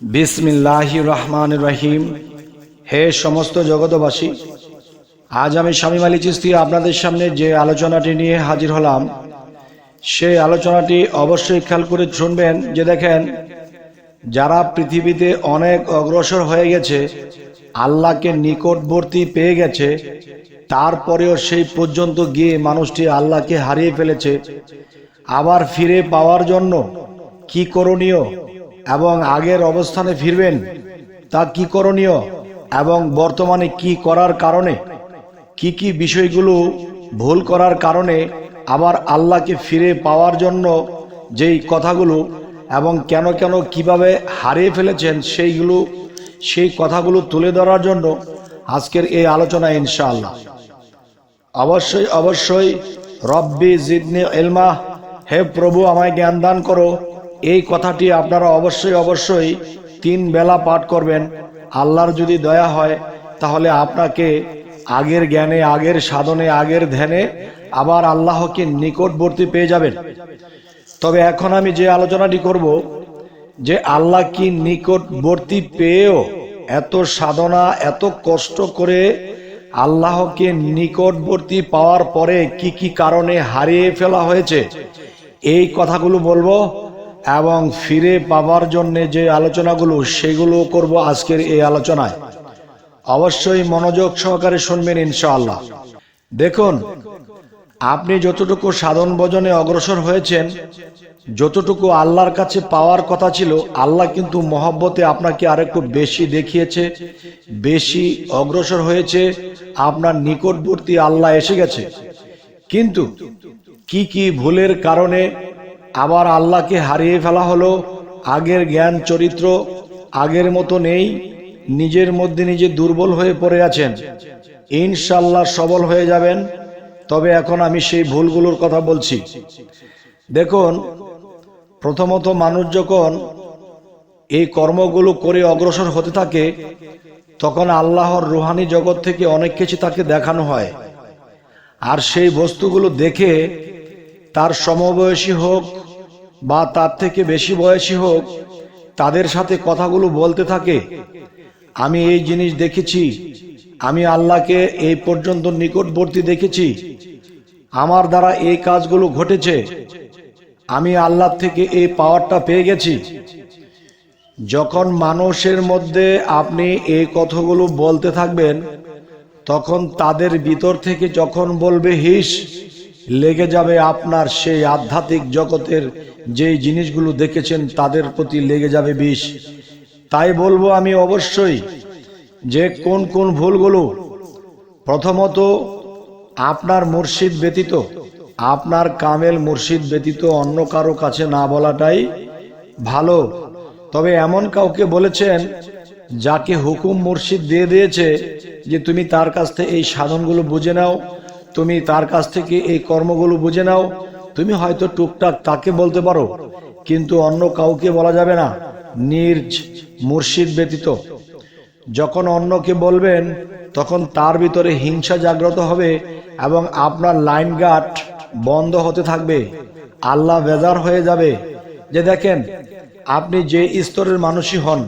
বিসমিল্লাহ রহমান রহিম হে সমস্ত জগতবাসী আজ আমি স্বামী আলী চিস্তি আপনাদের সামনে যে আলোচনাটি নিয়ে হাজির হলাম, সেই আলোচনাটি অবশ্যই খেয়াল করে শুনবেন যে দেখেন, যারা পৃথিবীতে অনেক অগ্রসর হয়ে গেছে, আল্লাহকে নিকটবর্তী পেয়ে গেছে, তারপরেও সেই পর্যন্ত গিয়ে মানুষটি আল্লাহকে হারিয়ে ফেলেছে, আবার ফিরে পাওয়ার জন্য কি করণীয়? এবং আগের অবস্থানে ফিরবেন, তা কি করণীয়? এবং বর্তমানে কি করার কারণে? কি কি বিষয়গুলো ভুল করার কারণে আবার আল্লাহকে ফিরে পাওয়ার জন্য যেই কথাগুলো এবং কেন কেন কীভাবে হারিয়ে ফেলেছেন সেইগুলো, সেই কথাগুলো তুলে ধরার জন্য আজকের এই আলোচনা ইনশাআল্লাহ। অবশ্যই অবশ্যই রব্বি জিদনি এলমা হে প্রভু, আমায় জ্ঞান দান করো। এই কথাটি আপনারা অবশ্যই অবশ্যই তিন বেলা পাঠ করবেন। আল্লাহর যদি দয়া হয়, তাহলে আপনাকে আগের জ্ঞানে, আগের সাধনে, আগের ধ্যানে আবার আল্লাহকে নিকটবর্তী পেয়ে যাবেন। তবে এখন আমি যে আলোচনাটি করব, যে আল্লাহ কি নিকটবর্তী পেয়েও এত সাধনা, এত কষ্ট করে আল্লাহকে নিকটবর্তী পাওয়ার পরে কি কি কারণে হারিয়ে ফেলা হয়েছে, এই কথাগুলো বলব। এবং ফিরে পাওয়ার জন্য যে আলোচনাগুলো, সেগুলো করব আজকের এই আলোচনায়। অবশ্যই মনোযোগ সহকারে শুনবেন ইনশাআল্লাহ। দেখুন, আপনি যতটুকু সাধন ভজনে অগ্রসর হয়েছেন, যতটুকু আল্লাহর কাছে পাওয়ার কথা ছিল, আল্লাহ কিন্তু মহব্বতে আপনাকে আরেকটু বেশি দেখিয়েছে, বেশি অগ্রসর হয়েছে, আপনার নিকটবর্তী আল্লাহ এসে গেছে। কিন্তু কি কি ভুলের কারণে আবার আল্লাহকে হারিয়ে ফেলা হলো। আগের জ্ঞান, চরিত্র আগের মতো নেই। নিজের মধ্যে নিজে দুর্বল হয়ে পড়ে আছেন। ইনশাল্লাহ সবল হয়ে যাবেন। তবে এখন আমি সেই ভুলগুলোর কথা বলছি। দেখুন, প্রথমত মানুষ যখন এই কর্মগুলো করে অগ্রসর হতে থাকে, তখন আল্লাহর রুহানি জগৎ থেকে অনেক কিছু তাকে দেখানো হয়। আর সেই বস্তুগুলো দেখে তার সমবয়সী হোক বা তার থেকে বেশি বয়সী হোক, তাদের সাথে কথাগুলো বলতে থাকে। আমি এই জিনিস দেখেছি। আমি আল্লাহকে এই পর্যন্ত নিকটবর্তী দেখেছি। আমার দ্বারা এই কাজগুলো ঘটেছে। আমি আল্লাহ থেকে এই পাওয়ারটা পেয়ে গেছি। যখন মানুষের মধ্যে আপনি এই কথাগুলো বলতে থাকবেন, তখন তাদের ভিতর থেকে যখন বলবে, হিস লেগে যাবে আপনার সেই আধ্যাত্মিক জগতের যেই জিনিসগুলো দেখেছেন, তাদের প্রতি লেগে যাবে বিষ। তাই বলব আমি অবশ্যই যে কোন কোন ভুলগুলো, প্রথমত আপনার মুর্শিদ ব্যতীত, আপনার কামেল মুর্শিদ ব্যতীত অন্য কারও কাছে না বলাটাই ভালো। তবে এমন কাউকে বলেছেন, যাকে হুকুম মুর্শিদ দিয়ে দিয়েছে যে তুমি তার কাছ থেকে এই সাধনগুলো বুঝে নাও তুমি তার কাছ থেকে এই কর্মগুলো বুঝে নাও। তুমি হয়তো টুকটাক তাকে বলতে পারো, কিন্তু অন্য কাউকে বলা যাবে না। নির্জ, মুর্শিদ ব্যতীত। যখন অন্যকে বলবেন, তখন তার ভিতরে হিংসা জাগ্রত হবে এবং আপনার লাইন গার্ড বন্ধ হতে থাকবে। আল্লাহ বেজার হয়ে যাবে। যে দেখেন, আপনি যে স্তরের মানুষই হন,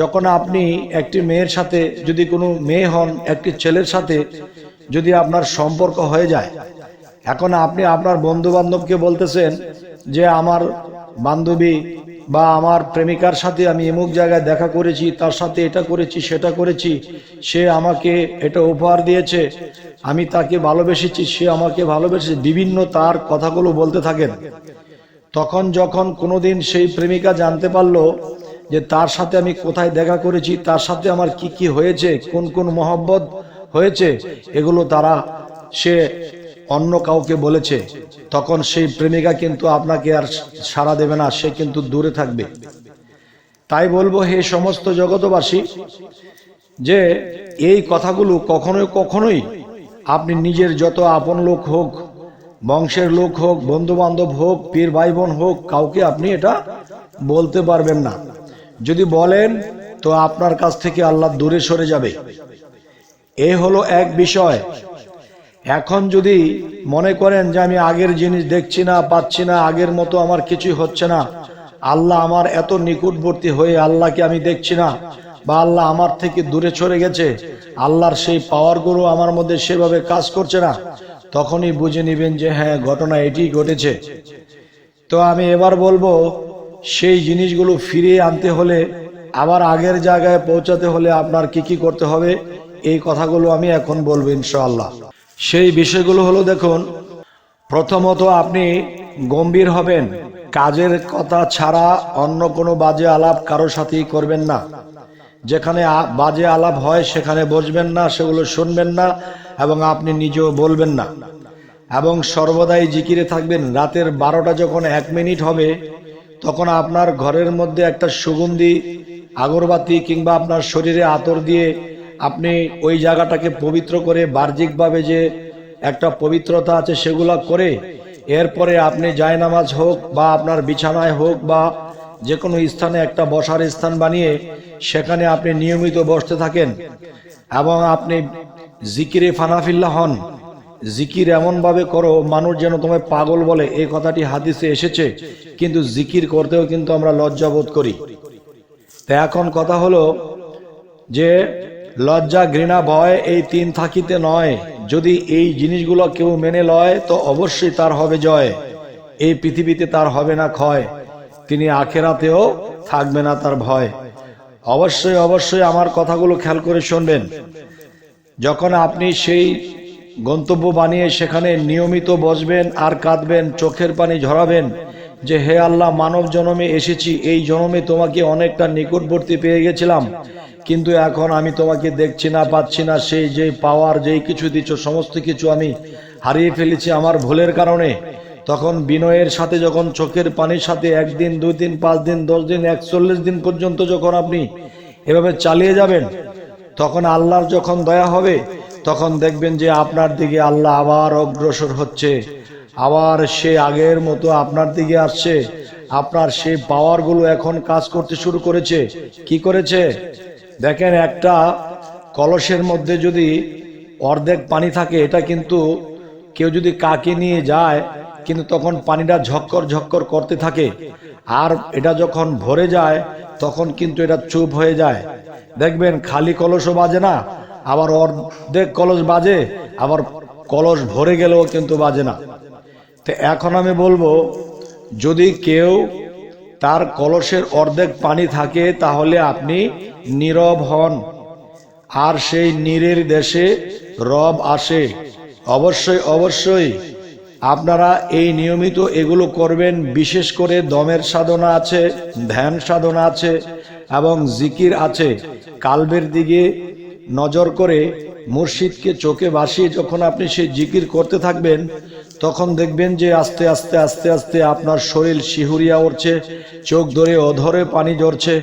যখন আপনি একটি মেয়ের সাথে, যদি কোনো মেয়ে হন, একটি ছেলের সাথে যদি আপনার সম্পর্ক হয়ে যায়। এখন আপনি আপনার বন্ধু বান্ধবকে বলতেছেন যে, আমার বান্ধবী বা আমার প্রেমিকার সাথে আমি এমুক জায়গায় দেখা করেছি, তার সাথে এটা করেছি, সেটা করেছি, সে আমাকে এটা উপহার দিয়েছে, আমি তাকে ভালোবেসেছি, সে আমাকে ভালোবেসেছে, বিভিন্ন তার কথাগুলো বলতে থাকেন। তখন যখন কোনোদিন সেই প্রেমিকা জানতে পারল যে, তার সাথে আমি কোথায় দেখা করেছি, তার সাথে আমার কি কি হয়েছে, কোন কোন মহব্বত হয়েছে, এগুলো তারা সে অন্য কাউকে বলেছে। তখন সেই প্রেমিকা কিন্তু আপনাকে আর সাড়া দেবে না, সে কিন্তু দূরে থাকবে। তাই বলব হে সমস্ত জগতবাসী যে এই কথাগুলো কখনোই কখনোই আপনি নিজের যত আপন লোক হোক, বংশের লোক হোক বন্ধু বান্ধব হোক, পীর ভাই বোন হোক, কাউকে আপনি এটা বলতে পারবেন না। যদি বলেন, তো আপনার কাছ থেকে আল্লাহ দূরে সরে যাবে। এ হলো এক বিষয়। এখন যদি মনে করেন যে আমি আগের জিনিস দেখছি না, পাচ্ছি না, আগের মতো আমার কিছুই হচ্ছে না, আল্লাহ আমার এত নিকটবর্তী হয়ে আল্লাহকে আমি দেখছি না, বা আল্লাহ আমার থেকে দূরে সরে গেছে, আল্লাহর সেই পাওয়ারগুলো আমার মধ্যে সেভাবে কাজ করছে না, তখনই বুঝে নেবেন যে হ্যাঁ ঘটনা এটি ঘটেছে। তো আমি এবার বলব, সেই জিনিসগুলো ফিরিয়ে আনতে হলে, আবার আগের জায়গায় পৌঁছাতে হলে আপনার কি কি করতে হবে? এই কথাগুলো আমি এখন বলব ইনশাআল্লাহ। সেই বিষয়গুলো হলো দেখুন, প্রথমত আপনি গম্ভীর হবেন, কাজের কথা ছাড়া অন্য কোনো বাজে আলাপ কারও সাথেই করবেন না। যেখানে বাজে আলাপ হয় সেখানে বসবেন না, সেগুলো শুনবেন না এবং আপনি নিজেও বলবেন না। এবং সর্বদাই জিকিরে থাকবেন, রাতের বারোটা যখন এক মিনিট হবে, তখন আপনার ঘরের মধ্যে একটা সুগন্ধি, আগরবাতি কিংবা আপনার শরীরে আতর দিয়ে আপনি ওই জায়গাটাকে পবিত্র করে, বাহ্যিকভাবে যে একটা পবিত্রতা আছে সেগুলো করে, এরপরে আপনি জায়নামাজ হোক বা আপনার বিছানায় হোক বা যে কোনো স্থানে একটা বসার স্থান বানিয়ে সেখানে আপনি নিয়মিত বসতে থাকেন এবং আপনি জিকিরে ফানাফিল্লা হন। জিকির এমনভাবে করো, মানুষ যেন তোমায় পাগল বলে, এই কথাটি হাদিসে এসেছে, কিন্তু জিকির করতেও কিন্তু আমরা লজ্জাবোধ করি। তা এখন কথা হলো যে লজ্জা, ঘৃণা, ভয় এই তিন থাকিতে নয়। যদি এই জিনিসগুলো কেউ মেনে লয়, তো অবশ্যই তার হবে জয়। এই পৃথিবীতে তার হবে না ক্ষয়। তিনি আখেরাতেও থাকবে না তার ভয়। অবশ্যই অবশ্যই আমার কথাগুলো খেয়াল করে শুনবেন। যখন আপনি সেই গন্তব্য বানিয়ে সেখানে নিয়মিত বসবেন আর কাঁদবেন, চোখের পানি ঝরাবেন যে, হে আল্লাহ মানব জনমে এসেছি। এই জনমে তোমাকে অনেকটা নিকটবর্তী পেয়ে গেছিলাম। কিন্তু এখন আমি তোমাকে দেখছি না, পাচ্ছি না, সেই যে পাওয়ার যেই কিছু দিচ্ছ, সমস্ত কিছু আমি হারিয়ে ফেলেছি আমার ভুলের কারণে। তখন বিনয়ের সাথে যখন চোখের পানির সাথে একদিন দুই দিন পাঁচ দিন দশ দিন একচল্লিশ দিন পর্যন্ত যখন আপনি এভাবে চালিয়ে যাবেন, তখন আল্লাহর যখন দয়া হবে, তখন দেখবেন যে আপনার দিকে আল্লাহ আবার অগ্রসর হচ্ছে। আবার সে আগের মতো আপনার দিকে আসছে। আপনার সেই পাওয়ারগুলো এখন কাজ করতে শুরু করেছে। কি করেছে? দেখেন একটা কলসের মধ্যে যদি অর্ধেক পানি থাকে, এটা কিন্তু কেউ যদি কাকে নিয়ে যায়, কিন্তু তখন পানিটা ঝক্কর ঝক্কর করতে থাকে। আর এটা যখন ভরে যায়, তখন কিন্তু এটা চুপ হয়ে যায়। দেখবেন খালি কলসও বাজে না, আবার অর্ধেক কলস বাজে, আবার কলস ভরে গেলেও কিন্তু বাজে না। তো এখন আমি বলব, যদি কেউ তার কলসের অর্ধেক পানি থাকে, তাহলে আপনি নীরব হন। আর সেই নীরের দেশে রব আসে। অবশ্যই অবশ্যই। আপনারা এই নিয়মিত এগুলো করবেন, বিশেষ করে দমের সাধনা আছে, ধ্যান সাধনা আছে এবং জিকির আছে। কালবের দিকে নজর করে মুর্শিদকে চোখে ভাসিয়ে যখন আপনি সেই জিকির করতে থাকবেন, তখন দেখবেন যে আস্তে আস্তে আস্তে আস্তে আপনার শরীর শিহুরিয়া উঠছে, চোখ ধরে অধরে পানি ঝরছে,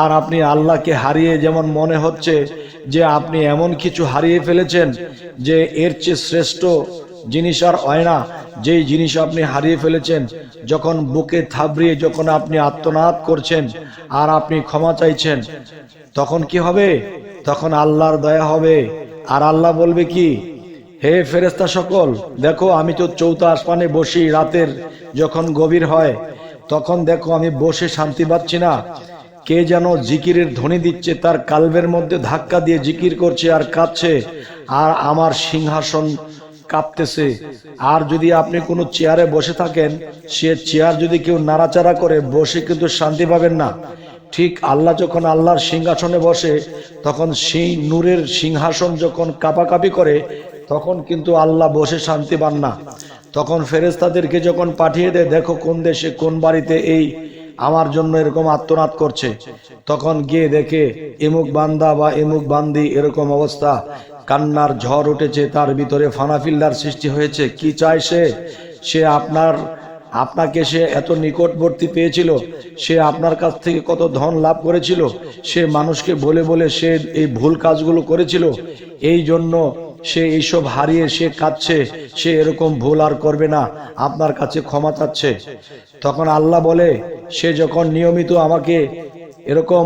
আর আপনি আল্লাহকে হারিয়ে যেমন মনে হচ্ছে যে আপনি এমন কিছু হারিয়ে ফেলেছেন যে এর চেয়ে শ্রেষ্ঠ জিনিস আর হয় না। যেই জিনিস আপনি হারিয়ে ফেলেছেন, যখন বুকে থাবড়িয়ে যখন আপনি আত্মনাদ করছেন আর আপনি ক্ষমা চাইছেন, তখন কি হবে? তখন আল্লাহর দয়া হবে। আর আল্লাহ বলবে কি? হে ফেরেস্তা সকল, দেখো আমি তো চৌথা আসমানে বসি রাতের যখন গভীর হয়, তখন দেখো আমি বসে শান্তি পাচ্ছি না। কে যেন জিকিরের ধ্বনি দিচ্ছে, তার কালবের মধ্যে ধাক্কা দিয়ে জিকির করছে আর কাঁদছে, আর আমার সিংহাসন কাঁপতেছে। আর যদি আপনি কোনো চেয়ারে বসে থাকেন, সে চেয়ার যদি কেউ নাড়াচাড়া করে, বসে কিন্তু শান্তি পাবেন না। ঠিক আল্লাহ যখন আল্লাহর সিংহাসনে বসে, তখন সেই নূরের সিংহাসন যখন কাপাকাপি করে, তখন কিন্তু আল্লাহ বসে শান্তি পান না। তখন ফেরেস্তাদেরকে যখন পাঠিয়ে দেয়, দেখো কোন দেশে, কোন বাড়িতে এই আমার জন্য এরকম আত্মনাদ করছে। তখন গিয়ে দেখে, এমুক বান্দা বা এমুক বান্দি এরকম অবস্থা। কান্নার ঝড় উঠেছে, তার ভিতরে ফানাফিল্লার সৃষ্টি হয়েছে। কি চায় সে? সে আপনার আপনাকে সে এত নিকটবর্তী পেয়েছিল? সে আপনার কাছ থেকে কত ধন লাভ করেছিল? সে মানুষকে বলে বলে সে এই ভুল কাজগুলো করেছিল। এই জন্য সে এইসব হারিয়ে সে কাঁদছে। সে এরকম ভুল আর করবে না। আপনার কাছে ক্ষমা চাচ্ছে। তখন আল্লাহ বলে, সে যখন নিয়মিত আমাকে এরকম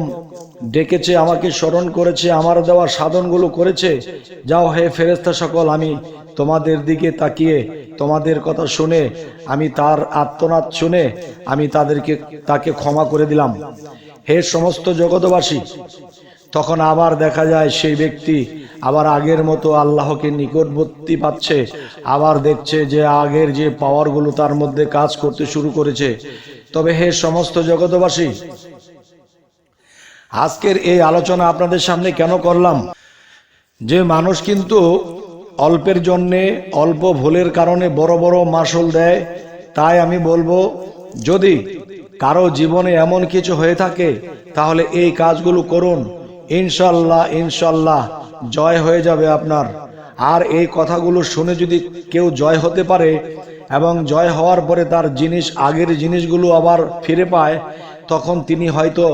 ডেকেছে, আমাকে স্মরণ করেছে, আমার দেওয়া সাধনগুলো করেছে, যাও হে ফেরেস্তা সকল, আমি তোমাদের দিকে তাকিয়ে তোমাদের কথা শুনে আমি তার আত্মনাদ শুনে আমি তাদেরকে, তাকে ক্ষমা করে দিলাম। হে সমস্ত জগতবাসী তখন আবার দেখা যায় সেই ব্যক্তি আবার আগের মতো আল্লাহকে নিকটবর্তী পাচ্ছে, আবার দেখছে যে আগের যে পাওয়ারগুলো তার মধ্যে কাজ করতে শুরু করেছে। তবে হে সমস্ত জগতবাসী আজকের এই আলোচনা আপনাদের সামনে কেন করলাম? যে মানুষ কিন্তু অল্পের জন্যে, অল্প ভুলের কারণে বড় বড় মাসুল দেয়। তাই আমি বলব, যদি কারও জীবনে এমন কিছু হয়ে থাকে, তাহলে এই কাজগুলো করুন। ইনশাল্লাহ ইনশাল্লাহ, জয় হয়ে যাবে আপনার। আর এই কথাগুলো শুনে যদি কেউ জয় হতে পারে এবং জয় হওয়ার পরে তার জিনিস, আগের জিনিসগুলো আবার ফিরে পায়, তখন তিনি হয়তো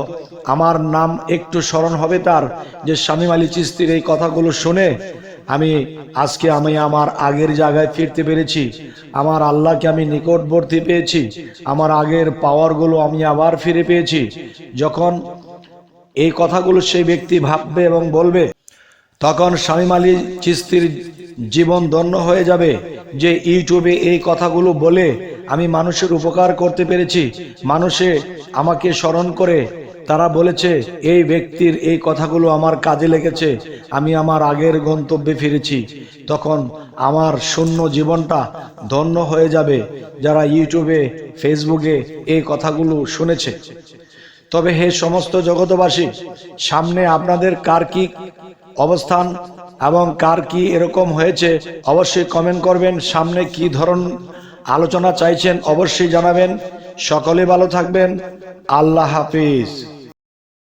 আমার নাম একটু স্মরণ হবে তার, যে স্বামী আলী চিস্তির এই কথাগুলো শুনে আমি আজকে আমি আমার আগের জায়গায় ফিরতে পেরেছি। আমার আল্লাহকে আমি নিকটবর্তী পেয়েছি। আমার আগের পাওয়ারগুলো আমি আবার ফিরে পেয়েছি। যখন এই কথাগুলো সেই ব্যক্তি ভাববে এবং বলবে, তখন স্বামী আলী চিস্তির জীবন ধন্য হয়ে যাবে যে ইউটিউবে এই কথাগুলো বলে আমি মানুষের উপকার করতে পেরেছি। মানুষে আমাকে স্মরণ করে তারা বলেছে, এই ব্যক্তির এই কথাগুলো আমার কাজে লেগেছে। আমি আমার আগের গন্তব্যে ফিরেছি। তখন আমার শূন্য জীবনটা ধন্য হয়ে যাবে যারা ইউটিউবে, ফেসবুকে এই কথাগুলো শুনেছে। তবে হে সমস্ত জগতবাসী সামনে আপনাদের কার কি অবস্থান এবং কার কি এরকম হয়েছে অবশ্যই কমেন্ট করবেন। সামনে কি ধরন আলোচনা চাইছেন অবশ্যই জানাবেন। সকলে ভালো থাকবেন। আল্লাহ হাফিজ।